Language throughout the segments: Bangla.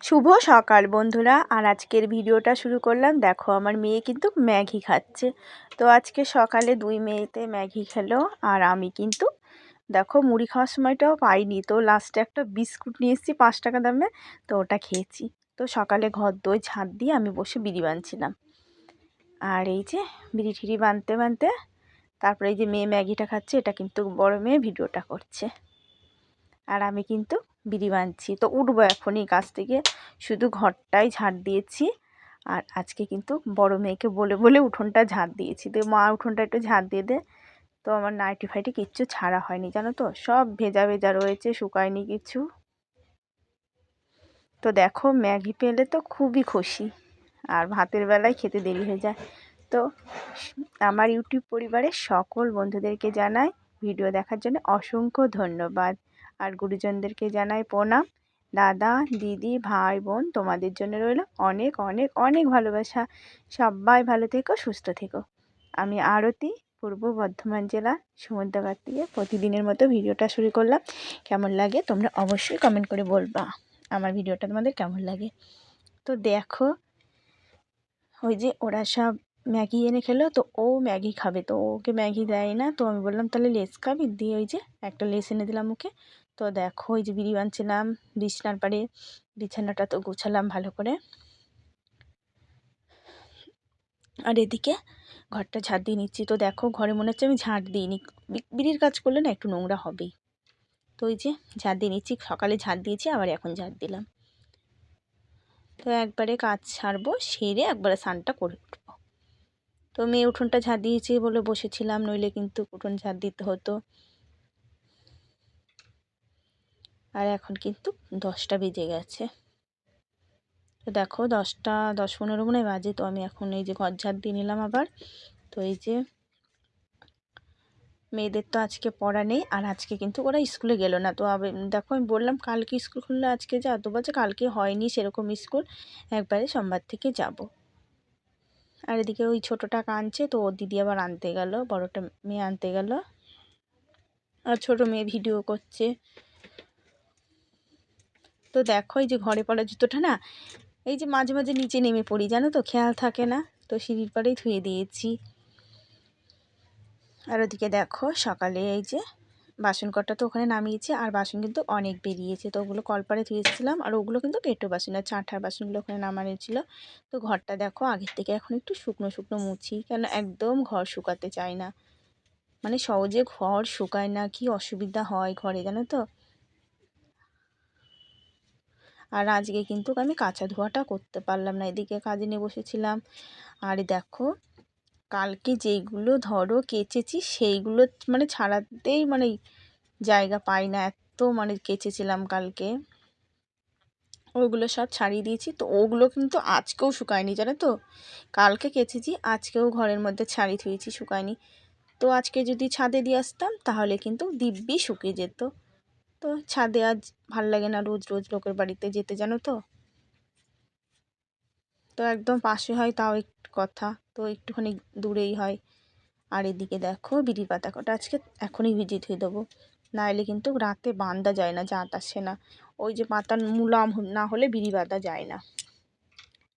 শুভ সকাল বন্ধুরা। আর আজকের ভিডিওটা শুরু করলাম, দেখো আমার মেয়ে কিন্তু ম্যাগি খাচ্ছে। তো আজকে সকালে দুই মেয়েতে ম্যাগি খেলো, আর আমি কিন্তু, দেখো মুড়ি খাওয়ার সময়টাও পাইনি। তো লাস্টে একটা বিস্কুট নিয়ে এসেছি পাঁচ টাকা দামে, তো ওটা খেয়েছি। তো সকালে ঘর দই, ঝাঁট দিয়ে আমি বসে বিড়ি বানছিলাম। আর এই যে বিড়ি ঠিড়ি বানতে বানতে, তারপরে এই যে মেয়ে ম্যাগিটা খাচ্ছে, এটা কিন্তু বড় মেয়ে ভিডিওটা করছে। আর আমি কিন্তু বিড়ি বাঁধছি তো উঠবো এখনই কাছ থেকে। শুধু ঘরটাই ঝাড় দিয়েছি। আর আজকে কিন্তু বড় মেয়েকে বলে বলে উঠোনটা ঝাড় দিয়েছি। তো মা উঠোনটা একটু ঝাড় দিয়ে দে। তো আমার নাইটি ফাইটি কিচ্ছু ছাড়া হয়নি, জানো তো? সব ভেজা ভেজা রয়েছে, শুকায়নি কিছু। তো দেখো, ম্যাগি পেলে তো খুবই খুশি। আর ভাতের বেলায় খেতে দেরি হয়ে যায়। তো আমার ইউটিউব পরিবারের সকল বন্ধুদেরকে জানাই, ভিডিও দেখার জন্য অসংখ্য ধন্যবাদ। আর গুরুজনদেরকে জানাই প্রণাম। দাদা, দিদি, ভাই, বোন, তোমাদের জন্য রইল অনেক অনেক অনেক ভালোবাসা। সবাই ভালো থেকো, সুস্থ থেকো। আমি আরতি, পূর্ব বর্ধমান জেলা সমুদ্রঘাট থেকে প্রতিদিনের মতো ভিডিওটা শুরু করলাম। কেমন লাগে তোমরা অবশ্যই কমেন্ট করে বলবা। আমার ভিডিওটা তোমাদের কেমন লাগে? তো দেখো, ওই যে ওরা সব ম্যাগি এনে খেলো, তো ও ম্যাগি খাবে। তো ওকে ম্যাগি দেয় না, তো আমি বললাম, তাহলে লেস খাবি? দিয়ে ওই যে একটা লেস এনে দিলাম ওকে। তো দেখো ওই যে বিড়ি বানছিলাম, বিছনার পাড়ে, বিছানাটা তো গুছালাম ভালো করে। আর এদিকে ঘরটা ঝাড় দিয়ে নিচ্ছি। তো দেখো, ঘরে মনে হচ্ছে আমি ঝাঁট দিইনি। বিড়ির কাজ করলে না একটু নোংরা হবেই। তো ওই যে ঝাঁট দিয়ে নিচ্ছি, সকালে ঝাঁট দিয়েছি, আবার এখন ঝাঁট দিলাম। তো একবারে কাজ ছাড়বো সেরে একবারে স্নানটা করে উঠবো। তো মেয়ে উঠোনটা ঝাড় দিয়েছি বলে বসেছিলাম, নইলে কিন্তু উঠোন ঝাড় দিতে হতো। আর এখন কিন্তু দশটা বেজে গেছে। তো দেখো দশটা, দশ পনেরো মনে বাজে, তো আমি এখন এই যে ঘর ঝাড় দিয়ে নিলাম আবার। তো এই যে মেয়েদের তো আজকে পড়া নেই, আর আজকে কিন্তু ওরা স্কুলে গেল না। তো দেখো আমি বললাম কালকে স্কুল খুললে আজকে যা, তো বলছে কালকে হয়নি সেরকম স্কুল, একবারে সোমবার থেকে যাব। আর এদিকে ওই ছোটোটা কাঁদছে তো ওর দিদি আবার আনতে গেল, বড়টা মেয়ে আনতে গেল। আর ছোটো মেয়ে ভিডিও করছে। তো দেখো এই যে ঘরে পড়া জুতোটা না, এই যে মাঝে মাঝে নিচে নেমে পড়ি, জানো তো? খেয়াল থাকে না? তো সিঁড়ির পাড়েই ধুয়ে দিয়েছি। আর ওদিকে দেখো, সকালে এই যে বাসন কটা তো ওখানে নামিয়েছে, আর বাসন কিন্তু অনেক বেরিয়েছে। তো ওগুলো কলপারে ধুয়েছিলাম আর ওগুলো কিন্তু কেটো বাসন, আর চাঁঠার বাসনগুলো ওখানে নামানো ছিল। তো ঘরটা দেখো, আগের থেকে এখন একটু শুকনো শুকনো মুছি, কেন একদম ঘর শুকাতে চায় না। মানে সহজে ঘর শুকায় না, কি অসুবিধা হয় ঘরে, জানো তো? আর আজকে কিন্তু আমি কাঁচা ধোয়াটা করতে পারলাম না। এদিকে কাজে নিয়ে বসেছিলাম। আর দেখো, কালকে যেইগুলো ধরো কেচেছি, সেইগুলো মানে ছাড়াতেই মানে জায়গা পাই না। এত মানে কেচেছিলাম কালকে। ওগুলো সব ছাড়িয়ে দিয়েছি। তো ওগুলো কিন্তু আজকেও শুকায়নি, জানো তো? কালকে কেচেছি, আজকেও ঘরের মধ্যে ছাড়ি থুয়েছি, শুকায়নি। তো আজকে যদি ছাদে দিয়ে আসতাম, তাহলে কিন্তু দিব্যি শুকিয়ে যেত। তো ছাদে আজ ভালো লাগে না রোজ রোজ লোকের বাড়িতে যেতে, জানো তো? তো একদম পাশে হয় তাও একটু কথা, তো একটুখানি দূরেই হয়। আর এদিকে দেখো বিড়ি পাতা কটা, আজকে এখনই ভিজিয়ে ধুয়ে দেবো। না নাহলে কিন্তু রাতে বান্দা যায় না, জাত আসে না। ওই যে পাতা মুলাম না হলে বিড়ি বাঁধা যায় না।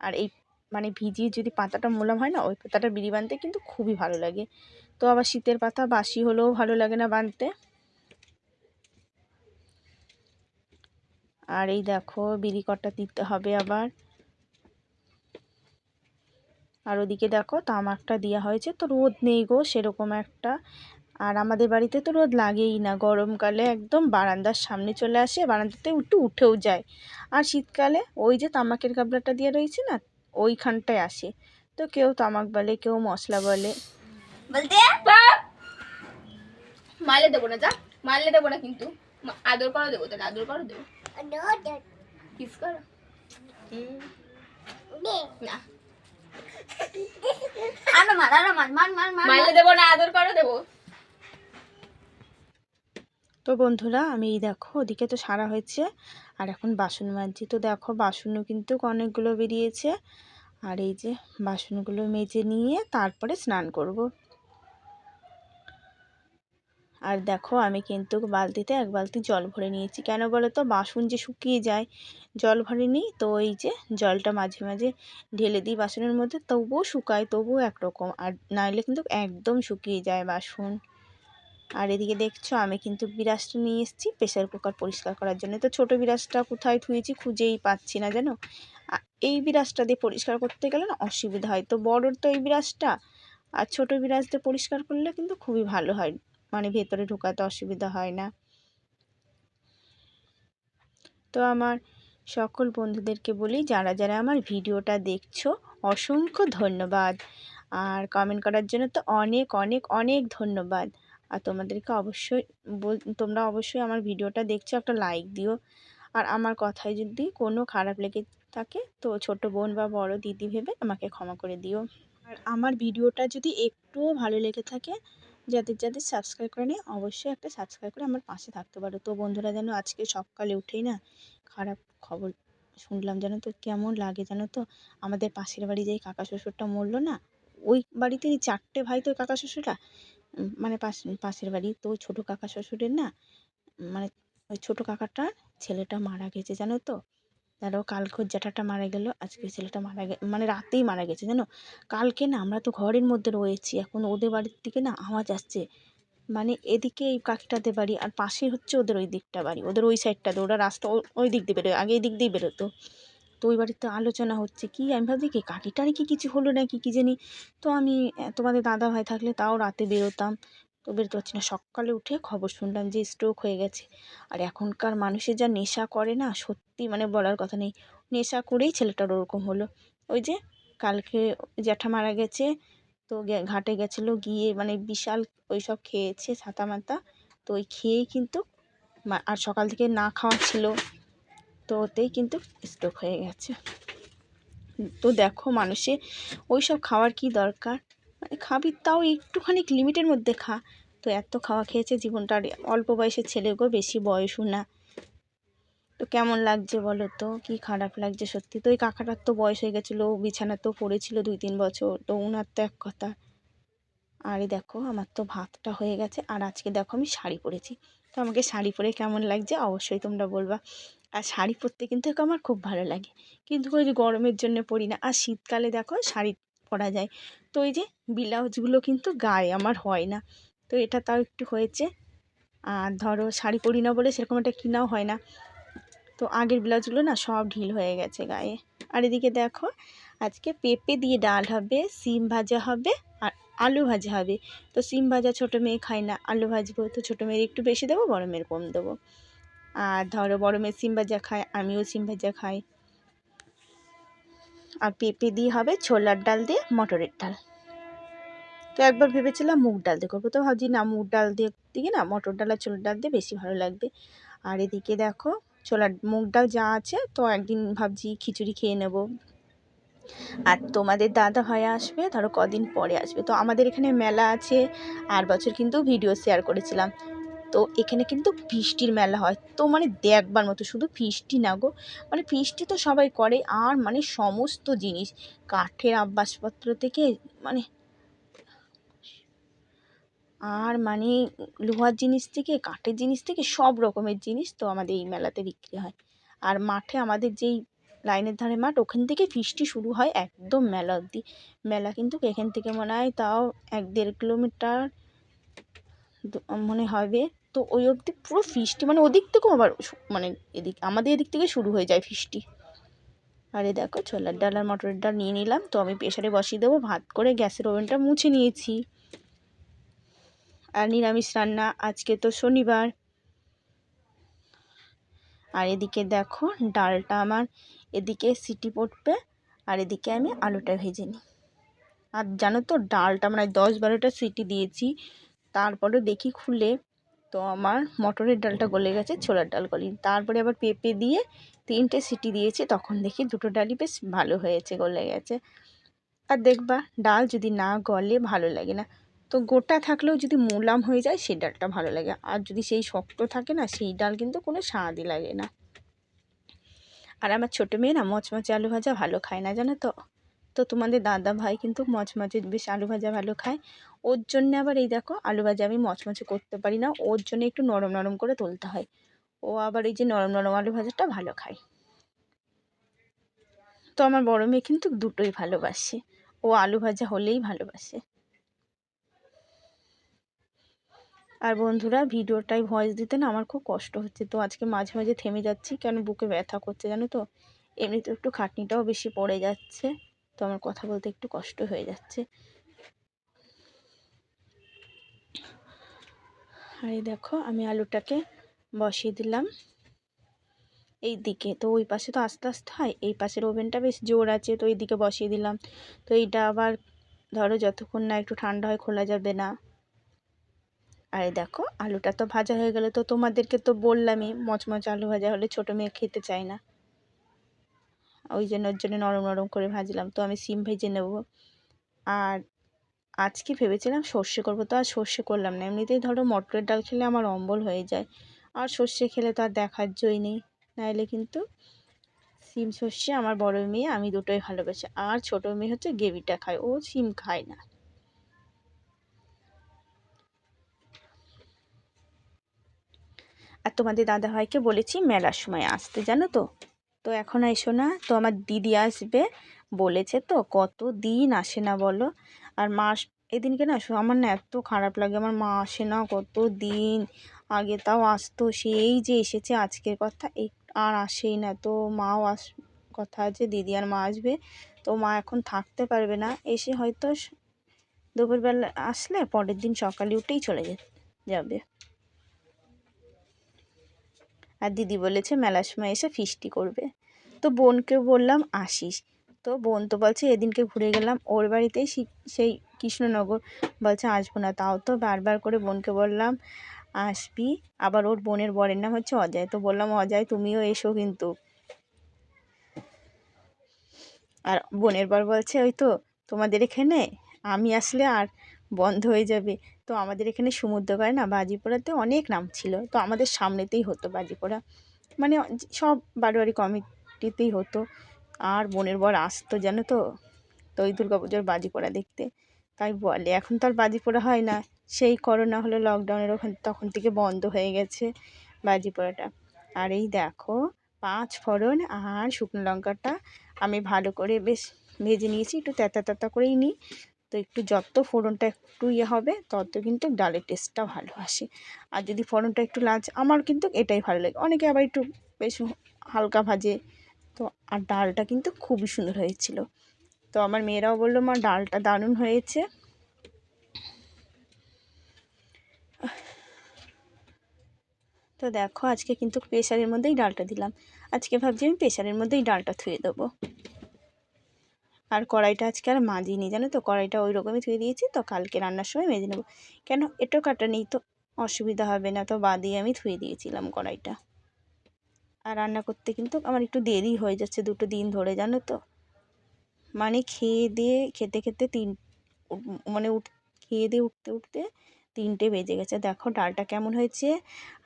আর এই মানে ভিজিয়ে যদি পাতাটা মোলাম হয় না, ওই পাতাটা বিড়ি বাঁধতে কিন্তু খুবই ভালো লাগে। তো আবার শীতের পাতা বাসি হলেও ভালো লাগে না বাঁধতে আর এই দেখো, বিড়ি কটা দিতে হবে আবার। আর ওদিকে দেখো, তামাকটা দেওয়া হয়েছে, তো রোদ নেই গো সেরকম একটা। আর আমাদের বাড়িতে তো রোদ লাগেই না, গরমকালে একদম বারান্দার সামনে চলে আসে, বারান্দাতে একটু উঠেও যায়। আর শীতকালে ওই যে তামাকের গাবলাটা দিয়ে রয়েছে না, ওইখানটায় আসে। তো কেউ তামাক বলে, কেউ মশলা বলে। বলতে, মারলে দেবো না, যা, মারলে দেবো না কিন্তু, আদর করো দেবো, তাহলে আদর করো দেবো। কিস করো না আরও মার আরও মার মার মার মার মারলে দেবো না আদর করো দেবো। তো বন্ধুরা আমি এই দেখো ওদিকে তো সারা হয়েছে আর এখন বাসন মাজছি। তো দেখো বাসনও কিন্তু অনেকগুলো বেরিয়েছে। আর এই যে বাসনগুলো মেজে নিয়ে তারপরে স্নান করব। আর দেখো আমি কিন্তু বালতিতে এক বালতি জল ভরে নিয়েছি। কেন বলো তো বাসন যে শুকিয়ে যায়, জল ভরে নিই তো ওই যে জলটা মাঝে মাঝে ঢেলে দিই বাসনের মধ্যে, তবুও শুকায়, তবুও একরকম। আর নাইলে কিন্তু একদম শুকিয়ে যায় বাসন। আর এদিকে দেখছ আমি কিন্তু বিরাজটা নিয়ে এসেছি প্রেশার কুকার পরিষ্কার করার জন্য। তো ছোটো বিরাজটা কোথায় থুয়েছি খুঁজেই পাচ্ছি না আ- এই বিরাজটা দিয়ে পরিষ্কার করতে গেলে না অসুবিধা হয়। তো বড়োর তো এই বিরাজটা, আর ছোটো বিরাজ দিয়ে পরিষ্কার করলে কিন্তু খুবই ভালো হয়। মানে ভেতরে ঢোকাতে অসুবিধা হয় না। তো আমার সকল বন্ধুদেরকে বলি, যারা যারা আমার ভিডিওটা দেখছ, অসংখ্য ধন্যবাদ। আর কমেন্ট করার জন্য তো অনেক অনেক অনেক ধন্যবাদ। আর তোমাদেরকে অবশ্যই তোমরা অবশ্যই আমার ভিডিওটা দেখছ, একটা লাইক দিও। আর আমার কথায় যদি কোনো খারাপ লেগে থাকে, তো ছোট বোন বা বড় দিদি ভেবে আমাকে ক্ষমা করে দিও। আর আমার ভিডিওটা যদি একটুও ভালো লেগে থাকে যাদের যাদের সাবস্ক্রাইব করেনি অবশ্যই একটা সাবস্ক্রাইব করে আমার পাশে থাকতে পারো। তো বন্ধুরা যেন আজকে সকালে উঠেই না খারাপ খবর শুনলাম জানো তো কেমন লাগে জানো তো আমাদের পাশের বাড়ি যেই কাকা শ্বশুরটা মরলো না ওই বাড়িতেই চারটে ভাই তো কাকা শ্বশুররা? উম, মানে পাশ পাশের বাড়ি তো ওই ছোটো কাকা শ্বশুরের না মানে ওই ছোটো কাকাটার ছেলেটা মারা গেছে জানো তো? ধরো কালকের জ্যাঠাটা মারা গেল আজকে ছেলেটা মারা গে মানে রাতেই মারা গেছে, জানো? কালকে না আমরা তো ঘরের মধ্যে রয়েছি, এখন ওদের বাড়ির থেকে না আওয়াজ আসছে। মানে এদিকে এই কাকিটাদের বাড়ি আর পাশে হচ্ছে ওদের ওই দিকটা বাড়ি, ওদের ওই সাইডটাতে ওরা রাস্তা ওই দিক দিয়ে বেরোয়, আগে এই দিক দিয়ে বেরোতো। তো ওই বাড়িতে আলোচনা হচ্ছে, কি আমি ভাবছি কি কাকিটার কি কিছু হলো নাকি, কি জানি? তো আমি, তোমাদের দাদা ভাই থাকলে তাও রাতে বেরোতাম। তো বেরোতে পারছি না। সকালে উঠে খবর শুনলাম যে স্ট্রোক হয়ে গেছে। আর এখনকার মানুষের যা নেশা করে না, সত্যি মানে বলার কথা নেই। নেশা করেই ছেলেটার ওরকম হলো। ওই যে কালকে জ্যাঠা মারা গেছে, তো ঘাটে গেছিল, গিয়ে মানে বিশাল ওই সব খেয়েছে, ছাতা মাতা। তো ওই খেয়েই কিন্তু আর সকাল থেকে না খাওয়া ছিল। তো ওতেই কিন্তু স্ট্রোক হয়ে গেছে। তো দেখো মানুষে ওই সব খাওয়ার কি দরকার? মানে খাবি, তাও একটুখানি লিমিটের মধ্যে খা। তো এত খাওয়া খেয়েছে জীবনটা, আর অল্প বয়সের ছেলেগো বেশি বয়সও না। তো কেমন লাগছে বলো তো? কি খারাপ লাগছে সত্যি? তো ওই কাকাটার তো বয়স হয়ে গেছিল, ও বিছানাতেও পড়েছিল দুই তিন বছর, তো ওনার তো এক কথা। আরে দেখো, আমার তো ভাতটা হয়ে গেছে, আর আজকে দেখো আমি শাড়ি পরেছি। তো আমাকে শাড়ি পরে কেমন লাগছে অবশ্যই তোমরা বলবা। আর শাড়ি পরতে কিন্তু আমার খুব ভালো লাগে। কিন্তু ওই যে গরমের জন্য পরি না, আর শীতকালে দেখো শাড়ি পরা যায়। তো ওই যে ব্লাউজগুলো কিন্তু গায়ে আমার হয় না। তো এটা তাও একটু হয়েছে। আর ধরো শাড়ি পরি না বলে সেরকম একটা কিনাও হয় না। তো আগের ব্লাউজগুলো না সব ঢিল হয়ে গেছে গায়ে। আর এদিকে দেখো, আজকে পেঁপে দিয়ে ডাল হবে, সিম ভাজা হবে আর আলু ভাজা হবে। তো সিম ভাজা ছোটো মেয়ে খায় না, আলু ভাজবো তো ছোটো মেয়ের একটু বেশি দেবো, বড় মেয়ের কম দেবো। আর ধরো বড় মেয়ে সিম ভাজা খায়, আমিও সিম ভাজা খাই। আর পেঁপে দিয়ে হবে ছোলার ডাল দিয়ে মটরের ডাল। তো একবার ভেবেছিলাম মুগ ডাল দিয়ে করব। তো ভাবছি, না, মুগ ডাল দিয়ে দিকে না, মটর ডাল আর ছোলার ডাল দিয়ে বেশি ভালো লাগবে। আর এদিকে দেখো, ছোলার মুগ ডাল যা আছে, তো একদিন ভাবছি খিচুড়ি খেয়ে নেব। আর তোমাদের দাদা ভাই আসবে, ধরো কদিন পরে আসবে। তো আমাদের এখানে মেলা আছে, আর বছর কিন্তু ভিডিও শেয়ার করেছিলাম। তো এখানে কিন্তু ফিস্টির মেলা হয়। তো মানে দেখবার মতো শুধু ফিস্টি না গো। মানে ফিস্টি তো সবাই করে, আর মানে সমস্ত জিনিস। কাঠের আব্বাসপত্র থেকে মানে আর মানে লোহার জিনিস থেকে, কাঠের জিনিস থেকে সব রকমের জিনিস তো আমাদের এই মেলাতে বিক্রি হয়। আর মাঠে আমাদের যেই লাইনের ধারে মাঠ, ওখান থেকে ফিস্টি শুরু হয় একদম মেলা অবধি। মেলা কিন্তু এখান থেকে মনে হয় তাও এক দেড় কিলোমিটার মনে হবে। তো ওই অবধি পুরো ফিস্টি মানে ওদিক থেকেও আবার মানে এদিক, আমাদের এদিক থেকে শুরু হয়ে যায় ফিস্টি। আরে দেখো ছোলার ডাল আর মটরের ডাল নিয়ে নিলাম, তো আমি প্রেশারে বসিয়ে দেবো, ভাত করে গ্যাসের ওভেনটা মুছে নিয়েছি। আর নিরামিষ রান্না আজকে তো শনিবার। আর এদিকে দেখো ডালটা আমার এদিকে সিটি পড়বে, আর এদিকে আমি আলুটা ভেজে নিই। আর জানো তো ডালটা মানে দশ বারোটা সিটি দিয়েছি, তারপরে দেখি খুলে তো আমার মটরের ডালটা গলে গেছে, ছোলার ডাল গলেনি তারপরে আবার পেঁপে দিয়ে তিনটে সিটি দিয়েছি, তখন দেখি দুটো ডালই বেশ ভালো হয়েছে, গলে গেছে। আর দেখবা, ডাল যদি না গলে ভালো লাগে না। তো গোটা থাকলেও যদি মোলাম হয়ে যায়, সেই ডালটা ভালো লাগে। আর যদি সেই শক্ত থাকে না, সেই ডাল কিন্তু কোনো স্বাদই লাগে না। আর আমার ছোটো মেয়ে না, মচমচে আলু ভাজা ভালো খায় না, জানো তো? তো তোমাদের দাদা ভাই কিন্তু মচমচে বেশ আলু ভাজা ভালো খায়। ওর জন্যে আবার এই দেখো, আলু ভাজা আমি মচমচে করতে পারি না, ওর জন্য একটু নরম নরম করে তুলতে হয়। ও আবার এই যে নরম নরম আলু ভাজাটা ভালো খায়। তো আমার বড় মেয়ে কিন্তু দুটোই ভালোবাসে, ও আলু ভাজা হলেই ভালোবাসে। আর বন্ধুরা ভিডিওটাই ভয়েস দিতে না আমার খুব কষ্ট হচ্ছে, তো আজকে মাঝে মাঝে থেমে যাচ্ছি, কেন বুকে ব্যথা করছে জানো তো? এমনিতে একটু খাটনিটাও বেশি পড়ে যাচ্ছে। তো আমার কথা বলতে একটু কষ্ট হয়ে যাচ্ছে। আর এই দেখো, আমি আলুটাকে বসিয়ে দিলাম। এই দিকে, তো ওই পাশে তো আস্তে আস্তে হয়, এই পাশের ওভেনটা বেশ জোর আছে, তো এই দিকে বসিয়ে দিলাম। তো এইটা আবার ধরো যতক্ষণ না একটু ঠান্ডা হয় খোলা যাবে না। আর দেখো, আলুটা তো ভাজা হয়ে গেলে, তো তোমাদেরকে তো বললামই, মচমচ আলু ভাজা হলে ছোটো মেয়ে খেতে চায় না। ওই জন্য ওর জন্য নরম নরম করে ভাজলাম। তো আমি সিম ভেজে নেব। আর আজকে ভেবেছিলাম সর্ষে করব, তো আর সর্ষে করলাম না। এমনিতেই ধরো মটরের ডাল খেলে আমার অম্বল হয়ে যায়। আর সর্ষে খেলে তো আর দেখার জয় নেই। নাহলে কিন্তু সিম সর্ষে আমার বড় মেয়ে, আমি দুটোই ভালোবাসি। আর ছোটো মেয়ে হচ্ছে গ্রেভিটা খায়, ও সিম খায় না। আর তোমাদের দাদাভাইকে বলেছি মেলার সময় আসতে, জানো তো? তো এখন এসো না। তো আমার দিদি আসবে। বলেছে তো, কত দিন আসে না বলো। আর মাস এদিনকে না আমার না এত খারাপ লাগে। আমার মা আসে না কত দিন। আগে তাও আসতো, সেই যে এসেছে আজকের কথা, এই আর আসেই না। তো মাও আস, কথা আছে, দিদি আর মা আসবে। তো মা এখন থাকতে পারবে না। এসে হয়তো দুপুরবেলা আসলে পরের দিন সকালে উঠেই চলে যাবে। আর দিদি বলেছে মেলার সময় এসে ফিস্টি করবে। তো বোনকে বললাম, আসিস। তো বোন তো বলছে, এদিনকে ঘুরে গেলাম, ওর বাড়িতেই সেই কৃষ্ণনগর। বলছে, আসব না। তাও তো বারবার করে বোনকে বললাম, আসবি। আবার ওর বোনের বরের নাম হচ্ছে অজয়। তো বললাম, অজয়, তুমিও এসো কিন্তু। আর বোনের বর বলছে, ওই তো তোমাদের এখানে, আমি আসলে আর বন্ধ হয়ে যাবে। তো আমাদের এখানে সমুদ্র করে না বাজিপোড়াতে অনেক নাম ছিল। তো আমাদের সামনেতেই হতো বাজিপোড়া মানে সব বারোয়ারি কমিটিতেই হতো। আর বোনের বর আসতো জানো তো? তো ওই দুর্গা পুজোর বাজি পোড়া দেখতে। তাই বলে, এখন তো আর বাজি পোড়া হয় না। সেই করোনা হলো লকডাউনের ওখান তখন থেকে বন্ধ হয়ে গেছে বাজি পোড়াটা আর এই দেখো, পাঁচ ফোড়ন আর শুকনো লঙ্কাটা আমি ভালো করে বেশ ভেজে নিয়েছি। একটু তেতা তেতা করেই নিই। তো একটু যত ফোড়নটা একটু ইয়ে হবে, তত কিন্তু ডালের টেস্টটা ভালো আসে। আর যদি ফোড়নটা একটু লাজ আমার কিন্তু এটাই ভালো লাগে। অনেকে আবার একটু বেশ হালকা ভাজে, তো আর ডালটা কিন্তু খুবই সুন্দর হয়েছিল। তো আমার মেয়েরাও বলল, মা, ডালটা দারুণ হয়েছে। তো দেখো, আজকে কিন্তু প্রেশারের মধ্যেই ডালটা দিলাম। আজকে ভাবছি আমি প্রেশারের মধ্যেই ডালটা থুয়ে দেবো। আর কড়াইটা আজকে আর মাজিনি, জানো তো? কড়াইটা ওই রকমই ধুয়ে দিয়েছি। তো কালকে রান্নার সময় মেজে নেব। কেন? এটো কাটা নেই তো? অসুবিধা হবে না তো? বাদিয়ে আমি ধুয়ে দিয়েছিলাম কড়াইটা। আর রান্না করতে কিন্তু আমার একটু দেরি হয়ে যাচ্ছে দুটো দিন ধরে, জানো তো? মানে খেয়ে দিয়ে, খেতে খেতে তিন মানে উঠ, খেয়ে দিয়ে উঠতে উঠতে তিনটে বেজে গেছে। দেখো ডালটা কেমন হয়েছে?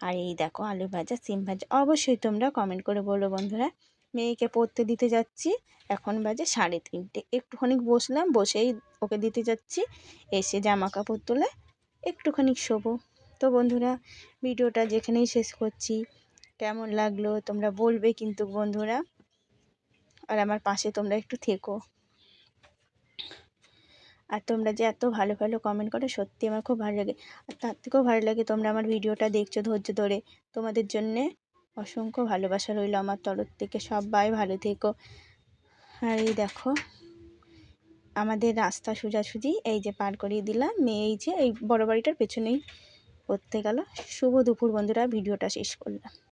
আর এই দেখো আলু ভাজা, সিম ভাজা, অবশ্যই তোমরা কমেন্ট করে বলো বন্ধুরা। মেয়েকে পড়তে দিতে যাচ্ছি। এখন বাজে সাড়ে তিনটে। একটুখানি বসলাম, বসেই ওকে দিতে যাচ্ছি। এসে জামা কাপড় তুলে একটুখানি শোবো। তো বন্ধুরা, ভিডিওটা যেখানেই শেষ করছি। কেমন লাগল তোমরা বলবে কিন্তু বন্ধুরা। আর আমার পাশে তোমরা একটু থেকো। আর তোমরা যে এত ভালো ভালো কমেন্ট করো, সত্যি আমার খুব ভালো লাগে। আর তার থেকেও ভালো লাগে তোমরা আমার ভিডিওটা দেখছ ধৈর্য ধরে। তোমাদের জন্যে অসংখ্য ভালোবাসা রইল আমার তরফ থেকে। সবাই ভালো থেকো। আর এই দেখো, আমাদের রাস্তা সোজাসুজি, এই যে পার করিয়ে দিলাম। মেয়ে এই যে এই বড় বাড়িটার পেছনেই পড়তে গেল। শুভ দুপুর বন্ধুরা, ভিডিওটা শেষ করলাম।